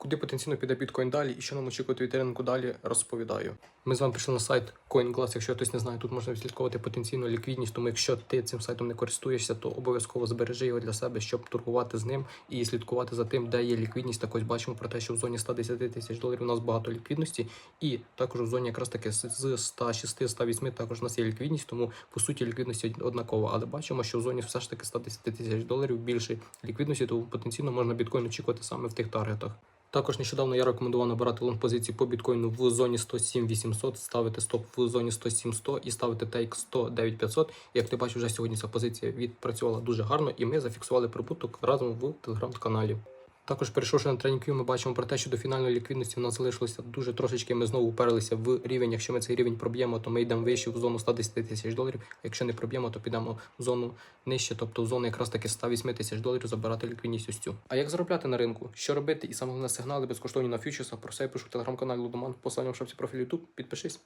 Куди потенційно піде біткоін далі і що нам очікувати від ринку далі, розповідаю. Ми з вами прийшли на сайт CoinGlass. Якщо хтось не знає, тут можна відслідковувати потенційну ліквідність. Тому якщо ти цим сайтом не користуєшся, то обов'язково збережи його для себе, щоб торгувати з ним і слідкувати за тим, де є ліквідність. Так ось бачимо про те, що в зоні 110 тисяч доларів у нас багато ліквідності, і також в зоні якраз таки з 106-108 також у нас є ліквідність, тому по суті ліквідності однакова. Але бачимо, що в зоні все ж таки 110 тисяч доларів більше ліквідності, тому потенційно можна біткоін очікувати саме в тих таргетах. Також нещодавно я рекомендував набирати лонг позиції по біткоїну в зоні 107 800, ставити стоп в зоні 107 100 і ставити тейк 109 500. Як ти бачиш, вже сьогодні ця позиція відпрацювала дуже гарно, і ми зафіксували прибуток разом в телеграм-каналі. Також перейшовши на TradingView, ми бачимо про те, що до фінальної ліквідності в нас залишилося дуже трошечки. Ми знову уперлися в рівень. Якщо ми цей рівень проб'ємо, то ми йдемо вище в зону 110 тисяч доларів. Якщо не проб'ємо, то підемо в зону нижче, тобто в зону якраз таки 108 тисяч доларів забирати ліквідність ось цю. А як заробляти на ринку? Що робити? І саме головне сигнали безкоштовні на фьючерсах. Про це я пишу в телеграм-каналі Лудоман. Посилання в шапці профілю YouTube. Підпишись.